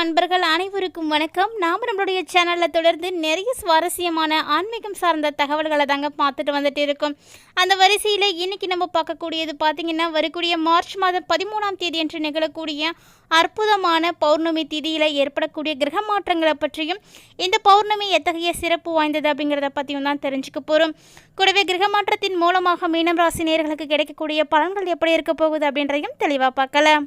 அன்பர்கள் அனைவருக்கும் வணக்கம். நாம் நம்மளுடைய சேனலில் தொடர்ந்து நிறைய சுவாரஸ்யமான ஆன்மீகம் சார்ந்த தகவல்களை தாங்க பார்த்துட்டு வந்துட்டு இருக்கோம். அந்த வரிசையில் இன்னைக்கு நம்ம பார்க்கக்கூடியது பார்த்தீங்கன்னா வரக்கூடிய மார்ச் மாதம் பதிமூணாம் தேதி என்று நிகழக்கூடிய அற்புதமான பௌர்ணமி திதியில் ஏற்படக்கூடிய கிரக மாற்றங்களை பற்றியும் இந்த பௌர்ணமி எத்தகைய சிறப்பு வாய்ந்தது அப்படிங்கிறத பற்றியும் தான் தெரிஞ்சுக்க போகிறோம் கூடவே கிரக மாற்றத்தின் மூலமாக மீனம் ராசி நேர்களுக்கு கிடைக்கக்கூடிய பலன்கள் எப்படி இருக்க போகுது அப்படின்றதையும் தெளிவாக பார்க்கலாம்.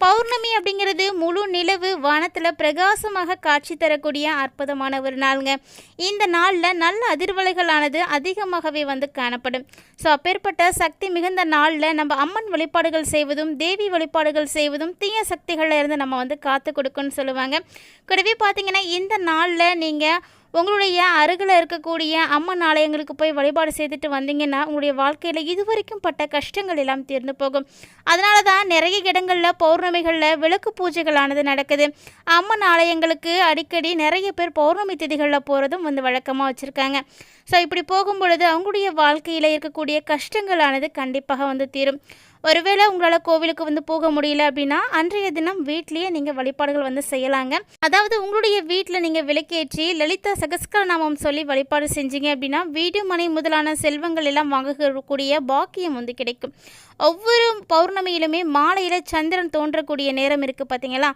பௌர்ணமி அப்படிங்கிறது முழு நிலவு வானத்தில் பிரகாசமாக காட்சி தரக்கூடிய அற்புதமான ஒரு நாளுங்க. இந்த நாளில் நல்ல அதிர்வலைகளானது அதிகமாகவே வந்து காணப்படும். ஸோ அப்பேற்பட்ட சக்தி மிகுந்த நாளில் நம்ம அம்மன் வழிபாடுகள் செய்வதும் தேவி வழிபாடுகள் செய்வதும் தீய சக்திகளில் இருந்து நம்ம வந்து காத்து கொடுக்குன்னு சொல்லுவாங்க. கூடவே பார்த்தீங்கன்னா இந்த நாளில் நீங்கள் உங்களுடைய அருகில் இருக்கக்கூடிய அம்மன் ஆலயங்களுக்கு போய் வழிபாடு செய்துட்டு வந்தீங்கன்னா உங்களுடைய வாழ்க்கையில் இதுவரைக்கும் பட்ட கஷ்டங்கள் எல்லாம் தீர்ந்து போகும். அதனால தான் நிறைய இடங்களில் பௌர்ணமிகளில் விளக்கு பூஜைகளானது நடக்குது. அம்மன் ஆலயங்களுக்கு அடிக்கடி நிறைய பேர் பௌர்ணமி திதிகளில் போகிறதும் வந்து வழக்கமாக வச்சுருக்காங்க. ஸோ இப்படி போகும் பொழுது அவங்களுடைய வாழ்க்கையில் இருக்கக்கூடிய கஷ்டங்களானது கண்டிப்பாக வந்து தீரும். ஒருவேளை உங்களால் கோவிலுக்கு வந்து போக முடியல அப்படின்னா அன்றைய தினம் வீட்லேயே நீங்கள் வழிபாடுகள் வந்து செய்யலாங்க. அதாவது உங்களுடைய வீட்டில் நீங்கள் விளக்கேற்றி லலிதா சகஸ்கரநாமம் சொல்லி வழிபாடு செஞ்சீங்க அப்படின்னா வீடு மனை முதலான செல்வங்கள் எல்லாம் வாங்கக்கூடிய பாக்கியம் வந்து கிடைக்கும். ஒவ்வொரு பௌர்ணமியிலுமே மாலையில் சந்திரன் தோன்றக்கூடிய நேரம் இருக்குது பார்த்தீங்களா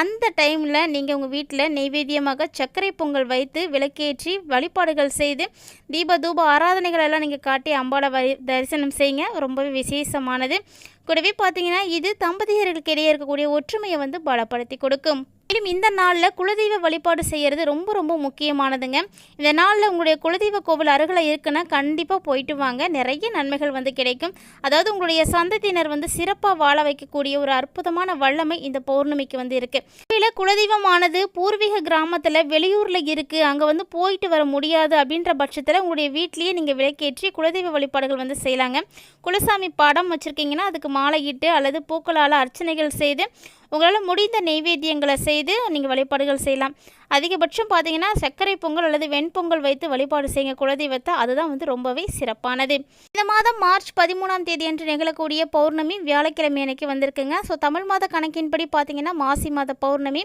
அந்த டைமில் நீங்கள் உங்கள் வீட்டில் நெய்வேத்தியமாக சர்க்கரை பொங்கல் வைத்து விளக்கேற்றி வழிபாடுகள் செய்து தீப தூப ஆராதனைகள் எல்லாம் நீங்கள் காட்டி அம்பாளை வரி தரிசனம் செய்யுங்க. ரொம்பவே விசேஷமானது. கூடவே பார்த்தீங்கன்னா இது தம்பதியர்களுக்கு இடையே இருக்கக்கூடிய ஒற்றுமையை வந்து பலப்படுத்தி கொடுக்கும். மேலும் இந்த நாளில் குலதெய்வ வழிபாடு செய்கிறது ரொம்ப ரொம்ப முக்கியமானதுங்க. இந்த நாளில் உங்களுடைய குலதெய்வ கோவில் அருகில் இருக்குன்னா கண்டிப்பாக போயிட்டு வாங்க. நிறைய நன்மைகள் வந்து கிடைக்கும். அதாவது உங்களுடைய சந்ததியினர் வந்து சிறப்பாக வாழ வைக்கக்கூடிய ஒரு அற்புதமான வல்லமை இந்த பௌர்ணமிக்கு வந்து இருக்குது இதில் குலதெய்வமானது பூர்வீக கிராமத்தில் வெளியூரில் இருக்குது அங்கே வந்து போயிட்டு வர முடியாது அப்படின்ற பட்சத்தில் உங்களுடைய வீட்லேயே நீங்கள் விளக்கேற்றி குலதெய்வ வழிபாடுகள் வந்து செய்யலாங்க. குலசாமி படம் வச்சுருக்கீங்கன்னா அதுக்கு மாலையிட்டு அல்லது பூக்களால் அர்ச்சனைகள் செய்து உங்களால் முடிந்த நெய்வேத்தியங்களை செய்து நீங்கள் வழிபாடுகள் செய்யலாம். அதிகபட்சம் பார்த்தீங்கன்னா சர்க்கரை பொங்கல் அல்லது வெண்பொங்கல் வைத்து வழிபாடு செய்யுங்க. குலதெய்வத்தை அதுதான் வந்து ரொம்பவே சிறப்பானது. இந்த மாதம் மார்ச் பதிமூணாம் தேதி அன்று நிகழக்கூடிய பௌர்ணமி வியாழக்கிழமை அன்னைக்கு வந்திருக்குங்க. ஸோ தமிழ் மாத கணக்கின்படி பார்த்தீங்கன்னா மாசி மாத பௌர்ணமி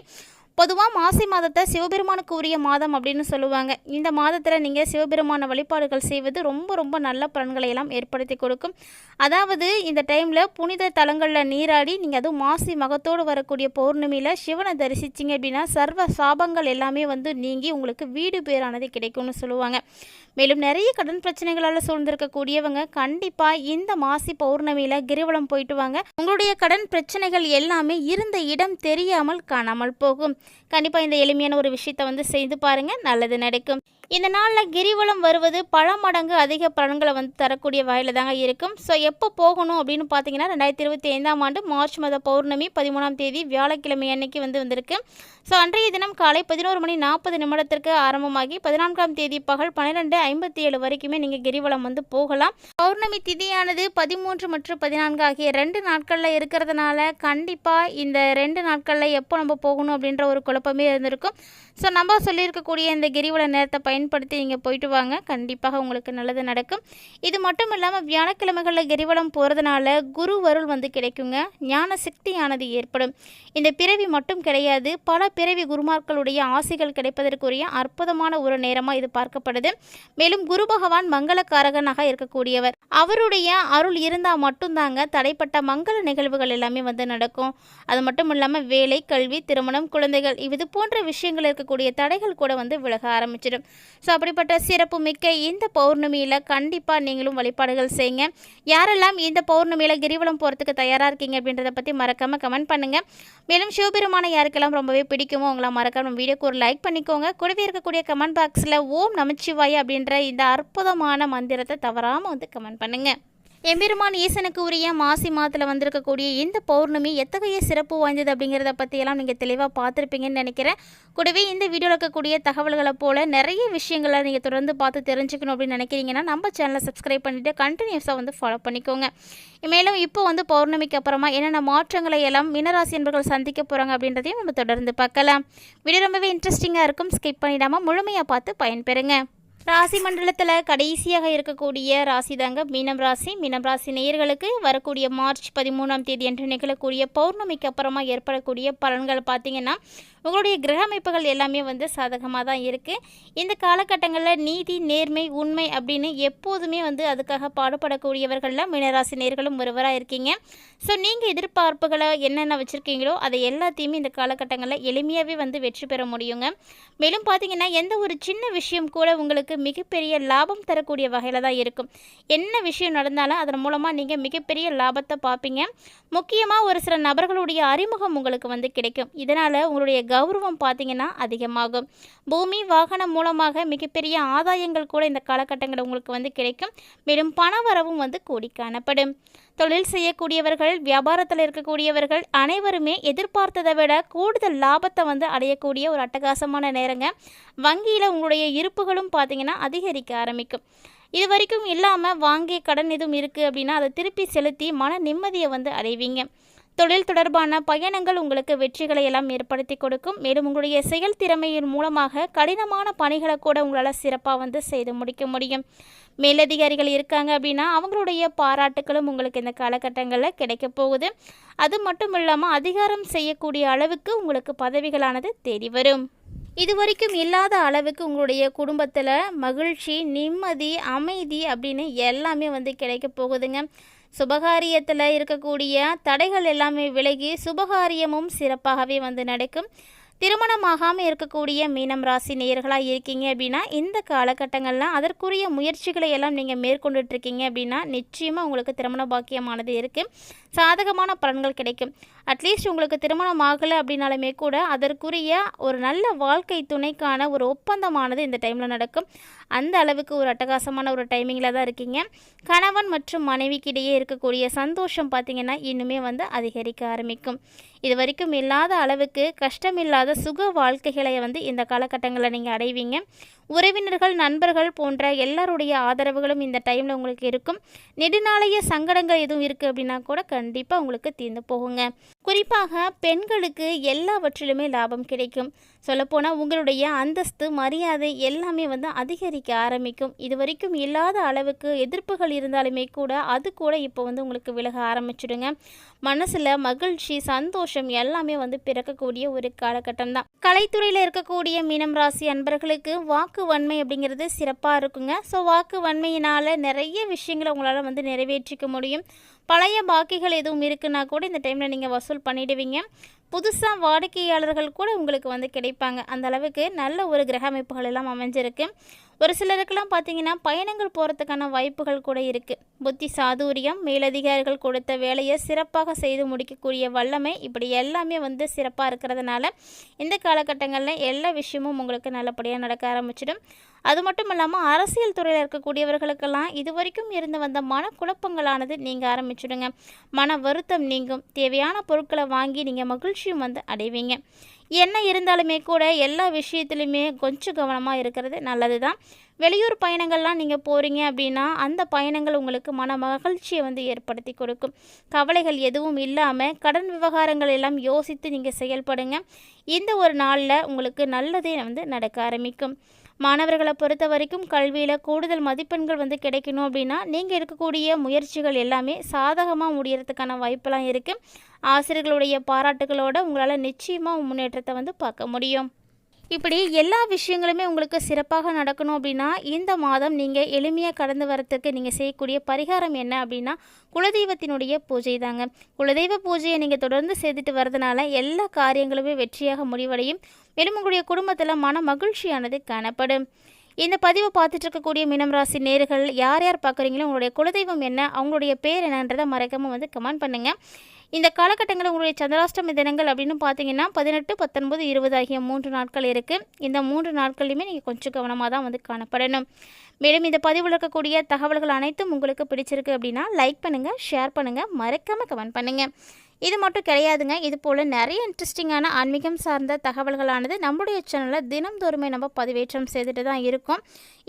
பொதுவாக மாசி மாதத்தை சிவபெருமானுக்கு உரிய மாதம் அப்படின்னு சொல்லுவாங்க. இந்த மாதத்தில் நீங்கள் சிவபெருமான வழிபாடுகள் செய்வது ரொம்ப ரொம்ப நல்ல பலன்களை எல்லாம் ஏற்படுத்தி கொடுக்கும். அதாவது இந்த டைமில் புனித தலங்களில் நீராடி நீங்கள் அதுவும் மாசி மகத்தோடு வரக்கூடிய பௌர்ணமியில் சிவனை தரிசிச்சிங்க அப்படின்னா சர்வ சாபங்கள் எல்லாமே வந்து நீங்கி உங்களுக்கு வீடு பேரானது கிடைக்கும்னு சொல்லுவாங்க. மேலும் நிறைய கடன் பிரச்சனைகளால் சூழ்ந்திருக்கக்கூடியவங்க கண்டிப்பாக இந்த மாசி பௌர்ணமியில் கிரிவலம் போயிட்டு வாங்க. உங்களுடைய கடன் பிரச்சனைகள் எல்லாமே இருந்த இடம் தெரியாமல் காணாமல் போகும். கண்டிப்பாக இந்த எளிமையான ஒரு விஷயத்தை வந்து செய்து பாருங்கள் நல்லது நடக்கும். இந்த நாளில் கிரிவலம் வருவது பல மடங்கு அதிக பலன்களை வந்து தரக்கூடிய வகையில் தாங்க இருக்கும். ஸோ எப்போ போகணும் அப்படின்னு பார்த்தீங்கன்னா ரெண்டாயிரத்தி இருபத்தி ஐந்தாம் ஆண்டு மார்ச் மாத பௌர்ணமி பதிமூணாம் தேதி வியாழக்கிழமை அன்னைக்கு வந்து வந்திருக்கு. ஸோ அன்றைய தினம் காலை பதினோரு மணி நாற்பது நிமிடத்திற்கு ஆரம்பமாகி பதினான்காம் தேதி பகல் பன்னிரெண்டு ஐம்பத்தி ஏழு வரைக்குமே நீங்கள் கிரிவலம் வந்து போகலாம். பௌர்ணமி திதியானது பதிமூன்று மற்றும் பதினான்கு ஆகிய ரெண்டு நாட்களில் இருக்கிறதுனால கண்டிப்பாக இந்த ரெண்டு நாட்களில் எப்போ நம்ம போகணும் அப்படின்ற ஒரு குழப்பமே இருந்திருக்கும். ஸோ நம்ம சொல்லியிருக்கக்கூடிய இந்த கிரிவல நேரத்தை பயன்படுத்தி நீங்கள் போயிட்டு வாங்க. கண்டிப்பாக உங்களுக்கு நல்லது நடக்கும். இது மட்டும் இல்லாமல் வியாழக்கிழமைகளில் கிரிவலம் போகிறதுனால குரு வருள் வந்து கிடைக்குங்க. ஞான சக்தியானது ஏற்படும். இந்த பிறவி மட்டும் கிடையாது பல பிறவி குருமார்களுடைய ஆசைகள் கிடைப்பதற்குரிய அற்புதமான ஒரு நேரமாக இது பார்க்கப்படுது. மேலும் குரு பகவான் மங்களக்காரகனாக இருக்கக்கூடியவர். அவருடைய அருள் இருந்தால் மட்டும்தாங்க தடைப்பட்ட மங்கள நிகழ்வுகள் எல்லாமே வந்து நடக்கும். அது மட்டும் இல்லாமல் வேலை கல்வி திருமணம் குழந்தைகள் இது போன்ற விஷயங்கள் இருக்கக்கூடிய தடைகள் கூட வந்து விலக ஆரம்பிச்சிடும். ஸோ அப்படிப்பட்ட சிறப்பு மிக்க இந்த பௌர்ணமியில் கண்டிப்பாக நீங்களும் வழிபாடுகள் செய்யுங்க. யாரெல்லாம் இந்த பௌர்ணமியில் கிரிவலம் போகிறதுக்கு தயாராக இருக்கீங்க அப்படின்றத பற்றி மறக்காமல் கமெண்ட் பண்ணுங்கள் மேலும் சிவபெருமான யாருக்கெல்லாம் ரொம்பவே பிடிக்குமோ உங்களை மறக்காம வீடியோக்கு ஒரு லைக் பண்ணிக்கோங்க. கூடவே இருக்கக்கூடிய கமெண்ட் பாக்ஸில் ஓம் நமச்சிவாய் அப்படின்ற இந்த அற்புதமான மந்திரத்தை தவறாமல் வந்து கமெண்ட் பண்ணுங்கள் எம்பெருமான் ஈசனுக்கு உரிய மாசி மாதத்தில் வந்திருக்கக்கூடிய இந்த பௌர்ணமி எத்தகைய சிறப்பு வாய்ந்தது அப்படிங்கிறத பற்றியெல்லாம் நீங்கள் தெளிவாக பார்த்துருப்பீங்கன்னு நினைக்கிறேன். கூடவே இந்த வீடியோவில் இருக்கக்கூடிய தகவல்களை போல் நிறைய விஷயங்களை நீங்கள் தொடர்ந்து பார்த்து தெரிஞ்சுக்கணும் அப்படின்னு நினைக்கிறீங்கன்னா நம்ம சேனலை சப்ஸ்கிரைப் பண்ணிவிட்டு கண்டினியூஸாக வந்து ஃபாலோ பண்ணிக்கோங்க. மேலும் இப்போ வந்து பௌர்ணமிக்கு அப்புறமா என்னென்ன மாற்றங்களை எல்லாம் மீனராசி என்பர்கள் சந்திக்க போகிறாங்க அப்படின்றதையும் நம்ம தொடர்ந்து பார்க்கலாம். வீடியோ ரொம்பவே இன்ட்ரெஸ்டிங்காக இருக்கும். ஸ்கிப் பண்ணிடாமல் முழுமையாக பார்த்து பயன்பெறுங்க. ராசி மண்டலத்தில் கடைசியாக இருக்கக்கூடிய ராசி தாங்க. மீனம் ராசி. மீனம் ராசி நேயர்களுக்கு வரக்கூடிய மார்ச் பதிமூணாம் தேதி என்று நிகழக்கூடிய பௌர்ணமிக்கு அப்புறமா ஏற்படக்கூடிய பலன்கள் பார்த்தீங்கன்னா உங்களுடைய கிரக அமைப்புகள் எல்லாமே வந்து சாதகமாக தான் இருக்குது இந்த காலகட்டங்களில் நீதி நேர்மை உண்மை அப்படின்னு எப்போதுமே வந்து அதுக்காக பாடுபடக்கூடியவர்களில் மீனராசி நேர்களும் ஒருவராக இருக்கீங்க. ஸோ நீங்கள் எதிர்பார்ப்புகளை என்னென்ன வச்சுருக்கீங்களோ அதை எல்லாத்தையுமே இந்த காலகட்டங்களில் எளிமையாகவே வந்து வெற்றி பெற முடியுங்க. மேலும் பார்த்தீங்கன்னா எந்த ஒரு சின்ன விஷயம் கூட உங்களுக்கு மிகப்பெரிய லாபம் தரக்கூடிய வகையில் தான் இருக்கும். என்ன விஷயம் நடந்தாலும் அதன் மூலமாக நீங்கள் மிகப்பெரிய லாபத்தை பார்ப்பீங்க. முக்கியமாக ஒரு சில நபர்களுடைய அறிமுகம் உங்களுக்கு வந்து கிடைக்கும். இதனால் உங்களுடைய கௌரவம் பார்த்தீங்கன்னா அதிகமாகும். பூமி வாகனம் மூலமாக மிகப்பெரிய ஆதாயங்கள் கூட இந்த காலகட்டங்களில் உங்களுக்கு வந்து கிடைக்கும். மேலும் பண வரவும் வந்து கூடி காணப்படும். தொழில் செய்யக்கூடியவர்கள் வியாபாரத்தில் இருக்கக்கூடியவர்கள் அனைவருமே எதிர்பார்த்ததை விட கூடுதல் லாபத்தை வந்து அடையக்கூடிய ஒரு அட்டகாசமான நேரங்க. வங்கியில் உங்களுடைய இருப்புகளும் பார்த்தீங்கன்னா அதிகரிக்க ஆரம்பிக்கும். இது வரைக்கும் இல்லாமல் வாங்கிய கடன் எதுவும் இருக்குது அப்படின்னா அதை திருப்பி செலுத்தி மன நிம்மதியை வந்து அடைவீங்க. தொழில் தொடர்பான பயணங்கள் உங்களுக்கு வெற்றிகளை எல்லாம் ஏற்படுத்தி கொடுக்கும். மேலும் உங்களுடைய செயல் திறமையின் மூலமாக கடினமான பணிகளை கூட உங்களால் சிறப்பாக வந்து செய்து முடிக்க முடியும். மேலதிகாரிகள் இருக்காங்க அப்படின்னா அவங்களுடைய பாராட்டுகளும் உங்களுக்கு இந்த காலகட்டங்களில் கிடைக்க போகுது. அது மட்டும் இல்லாமல் அதிகாரம் செய்யக்கூடிய அளவுக்கு உங்களுக்கு பதவிகளானது தேடி வரும். இது வரைக்கும் இல்லாத அளவுக்கு உங்களுடைய குடும்பத்தில் மகிழ்ச்சி நிம்மதி அமைதி அப்படின்னு எல்லாமே வந்து கிடைக்க போகுதுங்க. சுபகாரியத்தில் இருக்கக்கூடிய தடைகள் எல்லாமே விலகி சுபகாரியமும் சிறப்பாகவே வந்து நடக்கும். திருமணமாகாமல் இருக்கக்கூடிய மீனம் ராசி நேயர்களாக இருக்கீங்க அப்படின்னா இந்த காலகட்டங்கள்லாம் அதற்குரிய முயற்சிகளை எல்லாம் நீங்கள் மேற்கொண்டுட்ருக்கீங்க அப்படின்னா நிச்சயமாக உங்களுக்கு திருமண பாக்கியமானது இருக்குது சாதகமான பலன்கள் கிடைக்கும். அட்லீஸ்ட் உங்களுக்கு திருமணம் ஆகலை அப்படின்னாலுமே கூட அதற்குரிய ஒரு நல்ல வாழ்க்கை துணைக்கான ஒரு ஒப்பந்தமானது இந்த டைமில் நடக்கும். அந்த அளவுக்கு ஒரு அட்டகாசமான ஒரு டைமிங்கில் தான் இருக்கீங்க. கணவன் மற்றும் மனைவிக்கிடையே இருக்கக்கூடிய சந்தோஷம் பார்த்திங்கன்னா இன்னுமே வந்து அதிகரிக்க ஆரம்பிக்கும். இது வரைக்கும் இல்லாத அளவுக்கு கஷ்டமில்லாத சுக வாழ்க்கைகளை வந்து இந்த காலகட்டங்களில் நீங்கள் அடைவீங்க. உறவினர்கள் நண்பர்கள் போன்ற எல்லாருடைய ஆதரவுகளும் இந்த டைமில் உங்களுக்கு இருக்கும். நெடுநாளைய சங்கடங்கள் எதுவும் இருக்குது அப்படின்னா கூட கண்டிப்பாக உங்களுக்கு தீர்ந்து போகுங்க. குறிப்பாக பெண்களுக்கு எல்லாவற்றிலுமே லாபம் கிடைக்கும். சொல்லப்போனால் உங்களுடைய அந்தஸ்து மரியாதை எல்லாமே வந்து அதிகரிக்க ஆரம்பிக்கும். இது வரைக்கும் இல்லாத அளவுக்கு எதிர்ப்புகள் இருந்தாலுமே கூட அது கூட இப்போ வந்து உங்களுக்கு விலக ஆரம்பிச்சிடுங்க. மனசில் மகிழ்ச்சி சந்தோஷம் எல்லாமே வந்து பிறக்கக்கூடிய ஒரு காலகட்டம் தான் கலைத்துறையில் இருக்கக்கூடிய மீனம் ராசி அன்பர்களுக்கு வாக்கு வன்மை அப்படிங்கிறது சிறப்பாக இருக்குங்க. ஸோ வாக்கு வன்மையினால் நிறைய விஷயங்களை உங்களால் வந்து நிறைவேற்றிக்க முடியும். பழைய பாக்கிகள் எதுவும் இருக்குன்னா கூட இந்த டைமில் நீங்கள் வசூல் பண்ணிடுவீங்க. புதுசாக வாடிக்கையாளர்கள் கூட உங்களுக்கு வந்து கிடைப்பாங்க. அந்த அளவுக்கு நல்ல ஒரு கிரக அமைப்புகள் எல்லாம் அமைஞ்சிருக்கு. ஒரு சிலருக்கெல்லாம் பார்த்தீங்கன்னா பயணங்கள் போகிறதுக்கான வாய்ப்புகள் கூட இருக்குது புத்தி சாதுரியம் மேலதிகாரிகள் கொடுத்த வேலையை சிறப்பாக செய்து முடிக்கக்கூடிய வல்லமை இப்படி எல்லாமே வந்து சிறப்பாக இருக்கிறதுனால இந்த காலகட்டங்களில் எல்லா விஷயமும் உங்களுக்கு நல்லபடியாக நடக்க ஆரம்பிச்சிடும். அது மட்டும் இல்லாமல் அரசியல் துறையில் இருக்கக்கூடியவர்களுக்கெல்லாம் இது வரைக்கும் இருந்து வந்த மனக்குழப்பங்களானது நீங்கள் ஆரம்பிச்சுடுங்க. மன வருத்தம் நீங்கும். தேவையான பொருட்களை வாங்கி நீங்கள் மகிழ்ச்சி லட்சியம் வந்து அடைவீங்க. என்ன இருந்தாலுமே கூட எல்லா விஷயத்துலையுமே கொஞ்சம் கவனமாக இருக்கிறது நல்லது தான் வெளியூர் பயணங்கள்லாம் நீங்கள் போகிறீங்க அப்படின்னா அந்த பயணங்கள் உங்களுக்கு மன மகிழ்ச்சியை வந்து ஏற்படுத்தி கொடுக்கும். கவலைகள் எதுவும் இல்லாமல் கடன் விவகாரங்கள் எல்லாம் யோசித்து நீங்கள் செயல்படுங்க. இந்த ஒரு நாளில் உங்களுக்கு நல்லதே வந்து நடக்க ஆரம்பிக்கும். மாணவர்களை பொறுத்த வரைக்கும் கல்வியில் கூடுதல் மதிப்பெண்கள் வந்து கிடைக்கணும் அப்படின்னா நீங்கள் இருக்கக்கூடிய முயற்சிகள் எல்லாமே சாதகமாக முடியறதுக்கான வாய்ப்பெல்லாம் இருக்குது ஆசிரியர்களுடைய பாராட்டுகளோடு உங்களால் நிச்சயமாக முன்னேற்றத்தை வந்து பார்க்க முடியும். இப்படி எல்லா விஷயங்களுமே உங்களுக்கு சிறப்பாக நடக்கணும் அப்படின்னா இந்த மாதம் நீங்கள் எளிமையாக கடந்து வரத்துக்கு நீங்கள் செய்யக்கூடிய பரிகாரம் என்ன அப்படின்னா குலதெய்வத்தினுடைய பூஜை தாங்க. குலதெய்வ பூஜையை நீங்கள் தொடர்ந்து செய்துட்டு வரதுனால எல்லா காரியங்களுமே வெற்றியாக முடிவடையும். மேலும் உங்களுடைய குடும்பத்தில் மன மகிழ்ச்சியானது காணப்படும். இந்த பதிவை பார்த்துட்டு இருக்கக்கூடிய மீனம் ராசி நேர்கள் யார் யார் பார்க்குறீங்களோ உங்களுடைய குலதெய்வம் என்ன அவங்களுடைய பேர் என்னன்றதை மறக்காமல் வந்து கமெண்ட் பண்ணுங்கள் இந்த காலகட்டங்களில் உங்களுடைய சந்திராஷ்டம தினங்கள் அப்படின்னு பார்த்தீங்கன்னா பதினெட்டு பத்தொன்பது இருபது ஆகிய மூன்று நாட்கள் இருக்குது இந்த மூன்று நாட்கள்லையுமே நீங்கள் கொஞ்சம் கவனமாக தான் வந்து காணப்படணும். மேலும் இந்த பதிவில் இருக்கக்கூடிய தகவல்கள் அனைத்தும் உங்களுக்கு பிடிச்சிருக்கு அப்படின்னா லைக் பண்ணுங்கள் ஷேர் பண்ணுங்கள் மறக்காமல் கமெண்ட் பண்ணுங்கள் இது மட்டும் கிடையாதுங்க. இது போல் நிறைய இன்ட்ரெஸ்டிங்கான ஆன்மீகம் சார்ந்த தகவல்களானது நம்மளுடைய சேனலில் தினம்தோறுமே நம்ம பதிவேற்றம் செய்துட்டு தான் இருக்கோம்.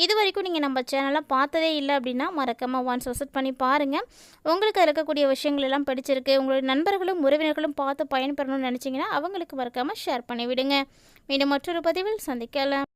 இது வரைக்கும் நீங்கள் நம்ம சேனலை பார்த்ததே இல்லை அப்படின்னா மறக்காமல் ஒன்ஸ் விசிட் பண்ணி பாருங்கள் உங்களுக்கு இருக்கக்கூடிய விஷயங்கள் எல்லாம் பிடிச்சிருக்கு. உங்களுடைய நண்பர்களும் உறவினர்களும் பார்த்து பயன்பெறணும்னு நினச்சிங்கன்னா அவங்களுக்கு மறக்காமல் ஷேர் பண்ணிவிடுங்க. மீண்டும் மற்றொரு பதிவில் சந்திக்கலாம்.